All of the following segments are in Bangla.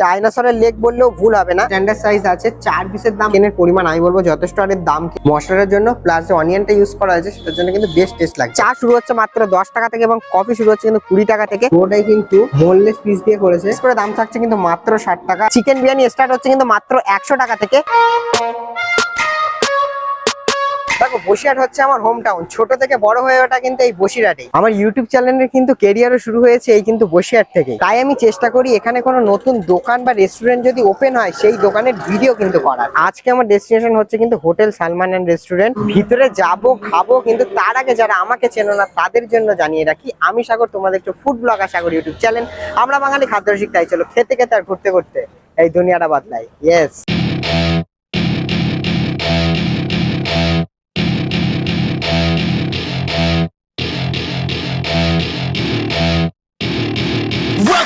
ডাইনোসরের লেগ বললেও ভুল হবে না। স্ট্যান্ডার্ড সাইজ আছে, চার পিসের দাম। কেনের পরিমাণ আমি বলব যথেষ্ট অনেক দাম মশলার জন্য প্লাস যে অনিয়নটা ইউজ করা হয়েছে, সেটার জন্য কিন্তু বেস্ট টেস্ট লাগে চা শুরু হচ্ছে মাত্র দশ টাকা থেকে এবং কফি শুরু হচ্ছে কিন্তু কুড়ি টাকা থেকে। ওটাই কিন্তু বোনলেস পিস দিয়ে করেছে। করে দাম থাকছে কিন্তু মাত্র ষাট টাকা। চিকেন বিরিয়ানি স্টার্ট হচ্ছে কিন্তু মাত্র একশো টাকা থেকে। বসিরহাট হচ্ছে আমার হোম টাউন ছোট থেকে বড় হয়ে ওঠা কিন্তু এই বসিরহাটে আমার ইউটিউব চ্যানেলের কিন্তু কেরিয়ারও শুরু হয়েছে এই কিন্তু বসিরহাট থেকে তাই আমি চেষ্টা করি এখানে কোনো নতুন দোকান বা রেস্টুরেন্ট যদি ওপেন হয়, সেই দোকানের ভিডিও কিন্তু করার। আজকে আমার ডেস্টিনেশন হচ্ছে কিন্তু হোটেল সালমান অ্যান্ড রেস্টুরেন্ট ভিতরে যাব, খাব, কিন্তু তার আগে যারা আমাকে চেনো না, তাদের জন্য জানিয়ে রাখি, আমি সাগর, তোমাদের একটু food blogger Sagar YouTube channel আমরা বাঙালি খাদ্য তাই চলো খেতে খেতে আর ঘুরতে ঘুরতে এই দুনিয়াটা বদলাই। Yes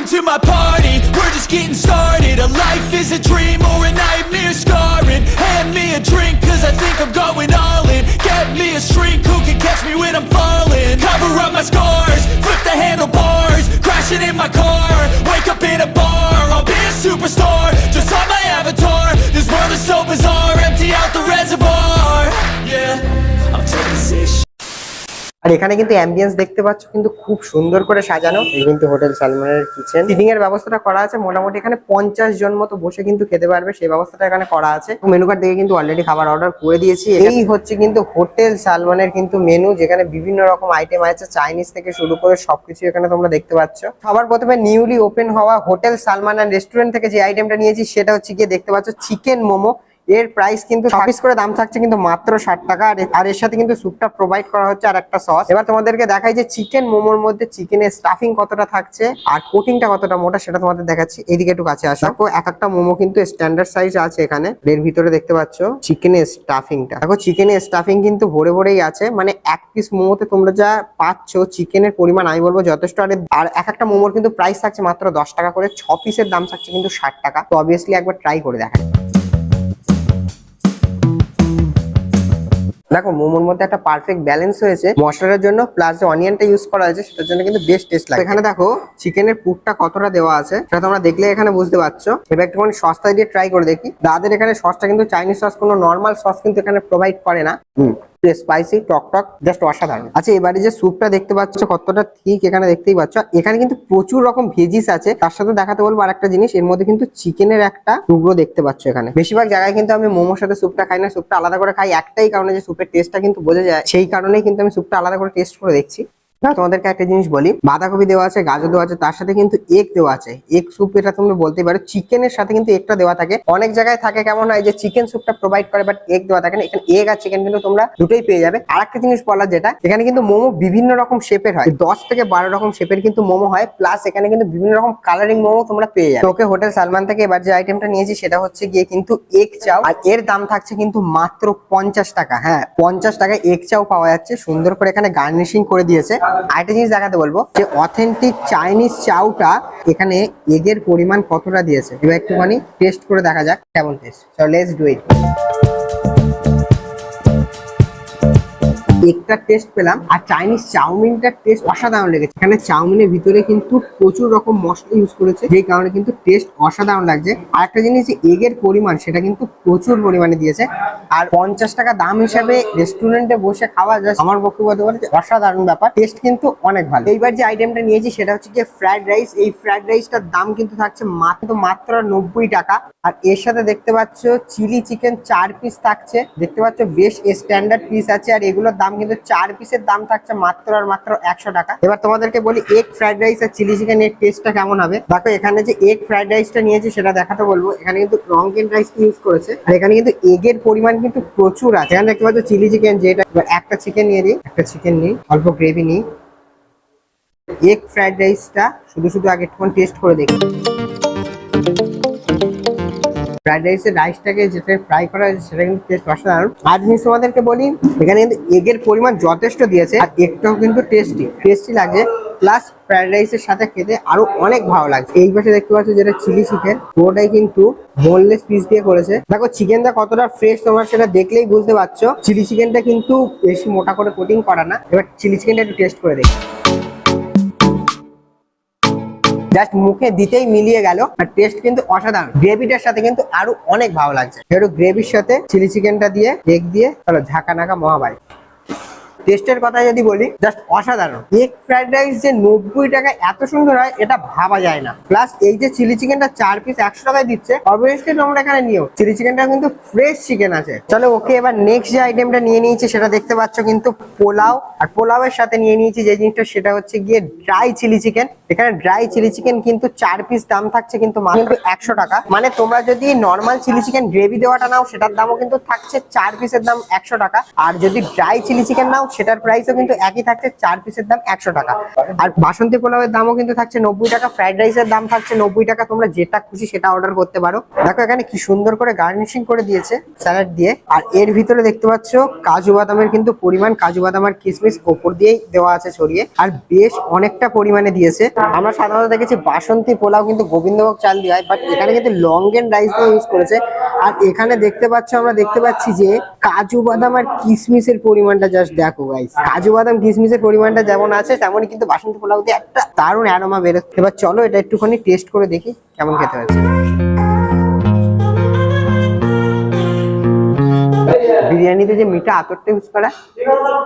Welcome to my party, we're just getting started. A life is a dream আর এখানে কিন্তু অ্যাম্বিয়েন্স দেখতে পাচ্ছ কিন্তু খুব সুন্দর করে সাজানো। এই কিন্তু হোটেল সালমানের কিচেন সিটিং এর ব্যবস্থাটা করা আছে মোটামুটি এখানে পঞ্চাশ জন মতো বসে কিন্তু খেতে পারবে সেই ব্যবস্থাটা এখানে করা আছে। মেনু কার্ড দেখে কিন্তু অলরেডি খাবার অর্ডার করে দিয়েছি। এই হচ্ছে কিন্তু হোটেল সালমানের কিন্তু মেনু যেখানে বিভিন্ন রকম আইটেম আছে চাইনিজ থেকে শুরু করে সবকিছু এখানে তোমরা দেখতে পাচ্ছ। সবার প্রথমে নিউলি ওপেন হওয়া হোটেল সালমান রেস্টুরেন্ট থেকে যে আইটেমটা নিয়েছি সেটা হচ্ছে গিয়ে দেখতে পাচ্ছ চিকেন মোমো। এর প্রাইস কিন্তু ছাব্বিশ করে দাম থাকছে কিন্তু মাত্র ষাট টাকা। আর এর সাথে কিন্তু স্যুপটা প্রোভাইড করা হচ্ছে আর একটা সস এবার তোমাদেরকে দেখাই যে চিকেন মোমোর মধ্যে চিকেনের স্টাফিং কতটা থাকছে আর কোটিংটা কতটা মোটা সেটা তোমাদের দেখাচ্ছি। এদিকে একটু কাছে আসো। দেখো এক একটা মোমো কিন্তু স্ট্যান্ডার্ড সাইজ আছে এখানে। এর ভিতরে দেখতে পাচ্ছ চিকেনের স্টাফিংটা দেখো চিকেনের স্টাফিং কিন্তু ভরে ভরেই আছে। মানে এক পিস মোমোতে তোমরা যা পাচ্ছ চিকেনের পরিমাণ আমি বলব যথেষ্ট। আর আর এক একটা মোমোর কিন্তু প্রাইস থাকছে মাত্র দশ টাকা করে। ছ পিসের দাম থাকছে কিন্তু ষাট টাকা। তো অবভিয়াসলি একবার ট্রাই করে দেখা দেখো, মোমোর মধ্যে একটা পারফেক্ট ব্যালেন্স হয়েছে। মশলার জন্য প্লাস যে অনিয়নটা ইউজ করা হয়েছে, সেটার জন্য কিন্তু বেস্ট টেস্ট লাগে এখানে দেখো চিকেনের পুরটা কতটা দেওয়া আছে, সেটা তোমরা দেখলে এখানে বুঝতে পারছ। এবার একটুখানি সস্তা দিয়ে ট্রাই করে দেখি। দাদের এখানে সসটা কিন্তু চাইনিজ সস কোনো নর্মাল সস কিন্তু এখানে প্রোভাইড করে না। স্পাইসি টক টক জাস্ট অসাধারণ। আচ্ছা এবারে যে স্যুপটা দেখতে পাচ্ছ, কতটা ঠিক এখানে দেখতেই পাচ্ছ। এখানে কিন্তু প্রচুর রকম ভেজিস আছে। তার সাথে দেখাতে বলব আর একটা জিনিস, এর মধ্যে কিন্তু চিকেনের একটা টুকরো দেখতে পাচ্ছ এখানে। বেশিরভাগ জায়গায় কিন্তু আমি মোমোর সাথে স্যুপটা খাই না স্যুপটা আলাদা করে খাই। একটাই কারণে যে স্যুপের টেস্টটা কিন্তু বোঝা যায়, সেই কারণেই কিন্তু আমি স্যুপটা আলাদা করে টেস্ট করে দেখছি। না তোমাদেরকে একটা জিনিস বলি। বাঁধাকপি দেওয়া আছে, গাজর দেওয়া আছে, তার সাথে কিন্তু এগ দেওয়া আছে। এগ স্যুপ এটা তুমি বলতে পারো। চিকেনের সাথে কিন্তু এগটা দেওয়া থাকে। অনেক জায়গায় থাকে কেমন হয় যে চিকেন স্যুপটা প্রোভাইড করে বাট এগ দেওয়া থাকে না। এখানে এগ আর চিকেন কিন্তু তোমরা দুটোই পেয়ে যাবে। আর একটা জিনিস বলা যেটা, এখানে কিন্তু মোমো বিভিন্ন রকম শেপের হয়। দশ থেকে বারো রকম শেপের কিন্তু মোমো হয়। প্লাস এখানে কিন্তু বিভিন্ন রকম কালারিং মোমো তোমরা পেয়ে যাবে। তোকে হোটেল সালমান থেকে এবার যে আইটেমটা নিয়েছি, সেটা হচ্ছে গিয়ে কিন্তু এগ চাও। আর এর দাম থাকছে কিন্তু মাত্র পঞ্চাশ টাকা। হ্যাঁ পঞ্চাশ টাকায় এগ চাও পাওয়া যাচ্ছে। সুন্দর করে এখানে গার্নিশিং করে দিয়েছে। আরেকটা জিনিস দেখাতে বলব যে অথেন্টিক চাইনিজ চাউটা এখানে এগের পরিমাণ কতটা দিয়েছে। এবার একটুখানি টেস্ট করে দেখা যাক কেমন taste so let's do it একটা টেস্ট পেলাম আর চাইনিজ চাউমিনটার টেস্ট অসাধারণ লেগেছে। এখানে চাউমিনের ভিতরে কিন্তু প্রচুর রকম মশলা ইউজ করেছে, যেই কারণে কিন্তু টেস্ট অসাধারণ লাগছে। আর একটা জিনিস যে এগের পরিমাণ, সেটা কিন্তু প্রচুর পরিমাণে দিয়েছে। আর পঞ্চাশ টাকা দাম হিসাবে রেস্টুরেন্টে বসে খাওয়া যায় আমার পক্ষে বলতে পারে অসাধারণ ব্যাপার। টেস্ট কিন্তু অনেক ভালো। এইবার যে আইটেমটা নিয়েছি, সেটা হচ্ছে যে ফ্রাইড রাইস এই ফ্রাইড রাইসটার দাম কিন্তু থাকছে মাত্র মাত্র নব্বই টাকা। আর এর সাথে দেখতে পাচ্ছ চিলি চিকেন চার পিস থাকছে। দেখতে পাচ্ছ, বেশ স্ট্যান্ডার্ড পিস আছে। আর এগুলোর দাম কিন্তু চার পিসের দাম থাকছে মাত্র আর মাত্র একশো টাকা। এবার তোমাদেরকে বলি এগ ফ্রাইড রাইস আর চিলি চিকেন এর টেস্টটা কেমন হবে? দেখো, এখানে যে এগ ফ্রাইড রাইসটা নিয়েছি সেটা দেখাতে বলব। এখানে কিন্তু রঙ্গেন রাইস ইউজ করেছে। আর এখানে কিন্তু এগের পরিমাণ কিন্তু প্রচুর আছে। এখানে দেখতে পাচ্ছ চিলি চিকেন যেটা একটা চিকেন নিয়ে দিই একটা চিকেন নিই, অল্প গ্রেভি নিই। এগ ফ্রাইড রাইসটা শুধু শুধু আগে একটু টেস্ট করে দেখি। ফ্রাইড রাইসের রাইসটাকে যেটা ফ্রাই করা হয়েছে সেটা কিন্তু টেস্ট অসাধারণ। আর জিনিস তোমাদেরকে বলি, এখানে কিন্তু এগের পরিমাণ যথেষ্ট দিয়েছে, আর এগটাও কিন্তু টেস্টি টেস্টি লাগছে প্লাস ফ্রাইড রাইসের সাথে খেতে আরও অনেক ভালো লাগছে। এই পাশে দেখতে পাচ্ছ যেটা চিলি চিকেন পুরোটাই কিন্তু বোনলেস পিস দিয়ে করেছে। দেখো চিকেনটা কতটা ফ্রেশ তোমার সেটা দেখলেই বুঝতে পারছ। চিলি চিকেনটা কিন্তু বেশি মোটা করে কোটিং করা না। এবার চিলি চিকেনটা একটু টেস্ট করে দেখি। জাস্ট মুখে দিতেই মিলিয়ে গেল, আর টেস্ট কিন্তু অসাধারণ। গ্রেভিটার সাথে কিন্তু আরও অনেক ভালো লাগছে। একটু গ্রেভির সাথে চিলি চিকেনটা দিয়ে এগ দিয়ে, চলো ঝাঁকা নাকা মহাবাই টেস্টের কথা যদি বলি জাস্ট অসাধারণ। এগ ফ্রাইড রাইস যে নব্বই টাকা এত সুন্দর হয়, এটা ভাবা যায় না। প্লাস এই যে চিলি চিকেনটা চার পিস একশো টাকায় দিচ্ছে অবভিয়াসলি তোমরা এখানে নিও। চিলি চিকেনটা কিন্তু ফ্রেশ চিকেন আছে। চলো ওকে এবার নেক্সট যে আইটেমটা নিয়ে নিয়েছি, সেটা দেখতে পাচ্ছ কিন্তু পোলাও। আর পোলাওয়ের সাথে নিয়ে নিয়েছি যে জিনিসটা, সেটা হচ্ছে গিয়ে ড্রাই চিলি চিকেন এখানে ড্রাই চিলি চিকেন কিন্তু চার পিস দাম থাকছে কিন্তু মাত্র একশো টাকা। মানে তোমরা যদি নর্মাল চিলি চিকেন গ্রেভি দেওয়াটা নাও, সেটার দামও কিন্তু থাকছে চার পিসের দাম একশো টাকা। আর যদি ড্রাই চিলি চিকেন নাও সেটার প্রাইসও কিন্তু একই থাকছে, চার পিসের দাম একশো টাকা। আর বাসন্তী পোলাওয়ের দামও কিন্তু থাকছে নব্বই টাকা ফ্রাইড রাইসের দাম থাকছে নব্বই টাকা, তোমরা যেটা খুশি সেটা অর্ডার করতে পারো। দেখো এখানে কি সুন্দর করে গার্নিশিং করে দিয়েছে স্যালাড দিয়ে। আর এর ভিতরে দেখতে পাচ্ছ, কাজু বাদামের কিন্তু পরিমাণ, কাজু বাদাম আর কিশমিশ ওপর দিয়েই দেওয়া আছে ছড়িয়ে। আর বেশ অনেকটা পরিমাণে দিয়েছে। আমরা সাধারণত দেখেছি বাসন্তী পোলাও কিন্তু গোবিন্দভোগ চাল দিয়ে হয় বাট এখানে কিন্তু লং এন্ড রাইস দিয়ে ইউজ করেছে। আর এখানে দেখতে পাচ্ছ, আমরা দেখতে পাচ্ছি যে কাজু বাদাম আর কিশমিশের পরিমাণটা জাস্ট দেখো। গাইস কাজু বাদাম কিশমিশের পরিমাণটা যেমন আছে, তেমনই কিন্তু বাসন্তী দিয়ে একটা দারুণ অ্যারোমা বেরোচ্ছে এবার চলো এটা একটুখানি টেস্ট করে দেখি কেমন খেতে হয়েছে। বিরিয়ানিতে যে মিঠা আতরটা ইউজ করা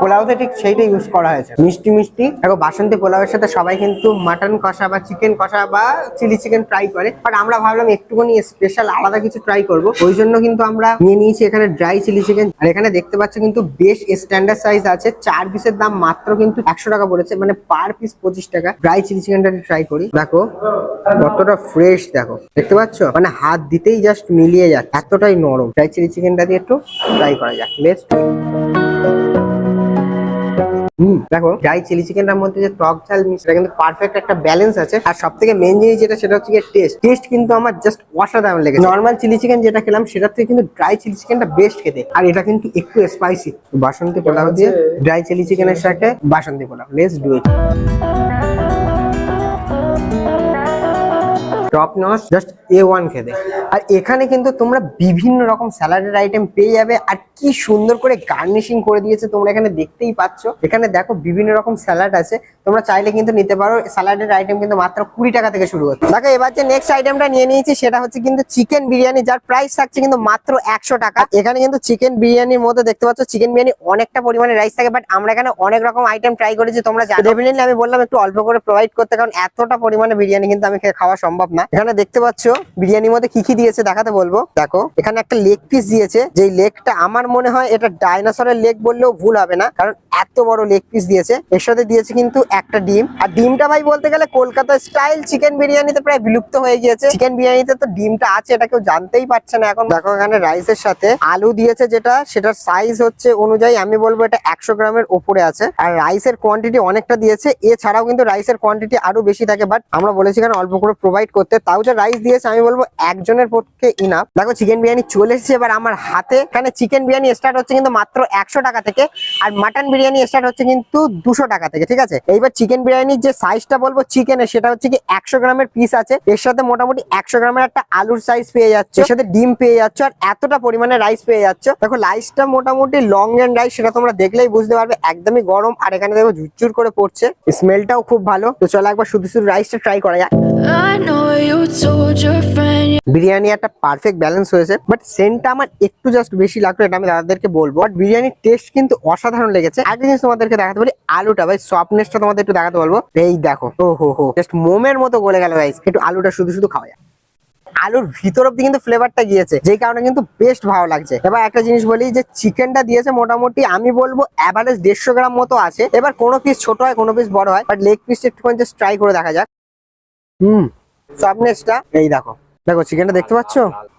পোলাওতে ঠিক সেইটা ইউজ করা হয়েছে। মিষ্টি মিষ্টি। দেখো, বাসন্তী পোলাওয়ের সাথে সবাই কিন্তু মাটন কষা বা চিকেন কষা বা চিলি চিকেন ট্রাই করে। বাট আমরা ভাবলাম একটুখানি স্পেশাল আলাদা কিছু ট্রাই করব। ওই জন্য কিন্তু আমরা নিয়ে নিয়েছি এখানে ড্রাই চিলি চিকেন আর এখানে দেখতে পাচ্ছ কিন্তু বেশ স্ট্যান্ডার্ড সাইজ আছে। চার পিসের দাম মাত্র কিন্তু একশো টাকা পড়েছে। মানে পার পিস পঁচিশ টাকা। ড্রাই চিলি চিকেনটা ট্রাই করি। দেখো, কতটা ফ্রেশ দেখো। দেখতে পাচ্ছ? মানে হাত দিতেই জাস্ট মিলিয়ে যাচ্ছে। এতটাই নরম। ড্রাই চিলি চিকেনটা দিয়ে একটু ট্রাই করা যাক। Let's hmm. দেখো ড্রাই চিলি চিকেনটার মধ্যে যে টক ঝাল মিক্স সেটা কিন্তু পারফেক্ট একটা ব্যালেন্স আছে। আর সব থেকে মেন জিনিস যেটা সেটা হচ্ছে টেস্ট টেস্ট কিন্তু আমার জাস্ট অসাধারণ লেগেছে। নর্মাল চিলি চিকেন যেটা খেলাম সেটার থেকে কিন্তু ড্রাই চিলি চিকেনটা বেস্ট খেতে। আর এটা কিন্তু একটু স্পাইসি বাসন্তী পোলাও দিয়ে ড্রাই চিলি চিকেনের সাথে বাসন্তী pulao. Let's do it top notch just a one খেতে। আর এখানে কিন্তু তোমরা বিভিন্ন রকম স্যালাডের আইটেম পেয়ে যাবে। আর কি সুন্দর করে গার্নিশিং করে দিয়েছে তোমরা এখানে দেখতেই পাচ্ছ। এখানে দেখো বিভিন্ন রকম স্যালাড আছে। তোমরা চাইলে কিন্তু নিতে পারো। স্যালাডের আইটেম কিন্তু মাত্র কুড়ি টাকা থেকে শুরু হচ্ছে। দেখো, এবার যে নেক্সট আইটেমটা নিয়ে নিয়েছি, সেটা হচ্ছে কিন্তু চিকেন বিরিয়ানি, যার প্রাইস থাকছে কিন্তু মাত্র একশো টাকা। এখানে কিন্তু চিকেন বিরিয়ানির মধ্যে দেখতে পাচ্ছ চিকেন বিরিয়ানি অনেকটা পরিমাণে রাইস থাকে বাট আমরা এখানে অনেক রকম আইটেম ট্রাই করেছি, তোমরা ডেফিনেটলি আমি বললাম একটু অল্প করে প্রোভাইড করতে, কারণ এতটা পরিমাণে বিরিয়ানি কিন্তু আমি খাওয়া সম্ভব না। এখানে দেখতে পাচ্ছ বিরিয়ানির মধ্যে কি কি দিয়েছে দেখাতে বলব? দেখো, এখানে একটা লেগ পিস দিয়েছে। যেই লেগটা আমার মনে হয় এটা ডাইনোসরের লেগ বললেও ভুল হবে না, কারণ এত বড় লেগ পিস দিয়েছে। এর সাথে দিয়েছে কিন্তু একটা ডিম। আর ডিমটা ভাই বলতে গেলে কলকাতা স্টাইল চিকেন বিরিয়ানিতে প্রায় বিলুপ্ত হয়ে গিয়েছে। চিকেন বিরিয়ানিতে তো ডিমটা আছে, এটা কেউ জানতেই পারছে না। এখন দেখো এখানে রাইসের সাথে আলু দিয়েছে যেটা, সেটার সাইজ হচ্ছে অনুযায়ী আমি বলব এটা একশো গ্রামের উপরে আছে। আর রাইসের কোয়ান্টিটি অনেকটা দিয়েছে। এছাড়াও কিন্তু রাইসের কোয়ান্টিটি আরও বেশি থাকে বাট আমরা বলেছি এখানে অল্প করে প্রোভাইড করতে তাও যে রাইস দিয়েছে, আমি বলব একজনের পক্ষে ইনাফ দেখো চিকেন বিরিয়ানি চলে এসেছে, এবার আমার হাতে। এখানে চিকেন বিরিয়ানি স্টার্ট হচ্ছে কিন্তু মাত্র একশো টাকা থেকে, আর মাটন বিরিয়ানি স্টার্ট হচ্ছে কিন্তু দুশো টাকা থেকে, ঠিক আছে? এইবার চিকেন বিরিয়ানির যে সাইজটা বলব চিকেনের সেটা হচ্ছে কি একশো গ্রামের পিস আছে। এর সাথে মোটামুটি একশো গ্রামের একটা আলুর সাইজ পেয়ে যাচ্ছে, এর সাথে ডিম পেয়ে যাচ্ছ, আর এতটা পরিমাণে রাইস পেয়ে যাচ্ছ। দেখো রাইসটা মোটামুটি লং এন্ড রাইস সেটা তোমরা দেখলেই বুঝতে পারবে, একদমই গরম, আর এখানে দেখো ঝুরঝুর করে পড়ছে। স্মেলটাও খুব ভালো। তো চলো একবার শুধু শুধু রাইসটা ট্রাই করা যাক। বিরিয়ানি একটা পারফেক্ট ব্যালেন্স হয়েছে বাট সেন্টটা আমার একটু জাস্ট বেশি লাগল, এটা আমি দাদাদেরকে বলব। বাট বিরিয়ানির টেস্ট কিন্তু অসাধারণ লেগেছে। একটা জিনিস তোমাদেরকে দেখাতে বলি, আলুটা, ভাই সফটনেসটা তোমাদের একটু দেখাতে বলব। এই দেখো, ও হো হো জাস্ট মোমের মতো গলে গেল গাইস একটু আলুটা শুধু শুধু খাওয়া যায়। আলুর ভিতর অব্দি কিন্তু ফ্লেভারটা গিয়েছে, যেই কারণে কিন্তু বেস্ট ভালো লাগছে। এবার একটা জিনিস বলি, যে চিকেনটা দিয়েছে মোটামুটি, আমি বলব অ্যাভারেজ দেড়শো গ্রাম মতো আছে। এবার কোনো পিস ছোট হয়, কোনো পিস বড় হয় বাট লেগ পিসটা একটুখানি জাস্ট ট্রাই করে দেখা যাক। হুম। সফটনেসটা এই দেখো। দেখো চিকেনটা দেখতে পাচ্ছ?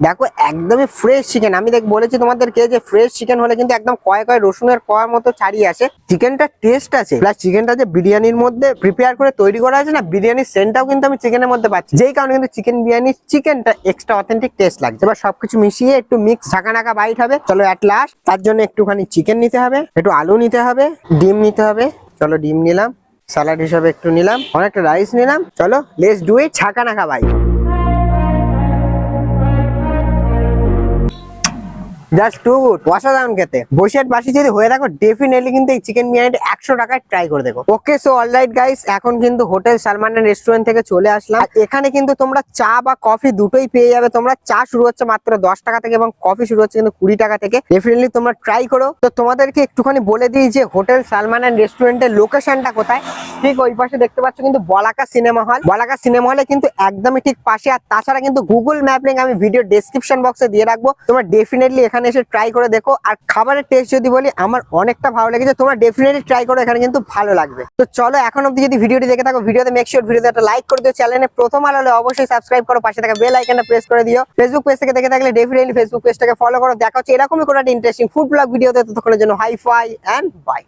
দেখো, একদমই ফ্রেশ চিকেন আমি দেখ, বলেছি তোমাদেরকে যে ফ্রেশ চিকেন হলে কিন্তু একদম কয় কয় রসুনের কয়ার মতো ছাড়িয়ে আসে। চিকেনটা টেস্ট আছে। প্লাস চিকেনটা যে বিরিয়ানির মধ্যে প্রিপেয়ার করে তৈরি করা আছে না, বিরিয়ানির সেন্টটাও কিন্তু আমি চিকেনের মধ্যে পাচ্ছি। যেই কারণে কিন্তু চিকেন বিরিয়ানির চিকেনটা এক্সট্রা অথেন্টিক টেস্ট লাগছে। এবার সবকিছু মিশিয়ে একটু মিক্স ঢাকা নাকা বাইট হবে। চলো অ্যাট লাস্ট তার জন্য একটুখানি চিকেন নিতে হবে, একটু আলু নিতে হবে, ডিম নিতে হবে। চলো ডিম নিলাম। স্যালাড হিসাবে একটু নিলাম। অনেকটা রাইস নিলাম। চলো লেস ডু ইট ছাকা নাকা বাই জাস্ট টু গুড অসাধারণ খেতে। বসিরহাট বাসি যদি হয়ে থাকো ডেফিনেটলি কিন্তু এই চিকেন বিরিয়ানিটা একশো টাকায় ট্রাই করে দেখো। ওকে সো অলরাইট গাইস এখন কিন্তু হোটেল সালমান রেস্টুরেন্ট থেকে চলে আসলাম। এখানে কিন্তু তোমরা চা বা কফি দুটোই পেয়ে যাবে। তোমরা চা শুরু হচ্ছে মাত্র দশ টাকা থেকে এবং কফি শুরু হচ্ছে কিন্তু কুড়ি টাকা থেকে। ডেফিনেটলি তোমরা ট্রাই করো। তো তোমাদেরকে একটুখানি বলে দিই যে হোটেল সালমান রেস্টুরেন্টের লোকেশনটা কোথায়? ঠিক ওই পাশে দেখতে পাচ্ছ কিন্তু বলাকা সিনেমা হল বলাকা সিনেমা হলে কিন্তু একদমই ঠিক পাশে। আর তাছাড়া কিন্তু গুগল ম্যাপ লিঙ্ক আমি ভিডিও ডেসক্রিপশন বক্সে দিয়ে রাখব। তোমরা ডেফিনেটলি এখানে এসে ট্রাই করে দেখো। আর খাবারের টেস্ট যদি বলি, আমার অনেকটা ভালো লেগেছে। তোমরা ডেফিনেটলি ট্রাই করো, এখানে কিন্তু ভালো লাগবে। তো চলো, এখন অব্দি যদি ভিডিওটি দেখে থাকো, ভিডিওতে মেক শিওর ভিডিওতে একটা লাইক করে দিও। চ্যানেলে প্রথম আলো অবশ্যই সাবস্ক্রাইব করো, পাশে থাকা বেল আইকনটা প্রেস করে দিও। ফেসবুক পেজ থেকে দেখে থাকলে ডেফিনেটলি ফেসবুক পেজটাকে ফলো করো। দেখা হচ্ছে এরকমই কোনো একটা ইন্টারেস্টিং ফুড ব্লগ ভিডিওতে ততক্ষণের জন্য হাই ফাই অ্যান্ড বাই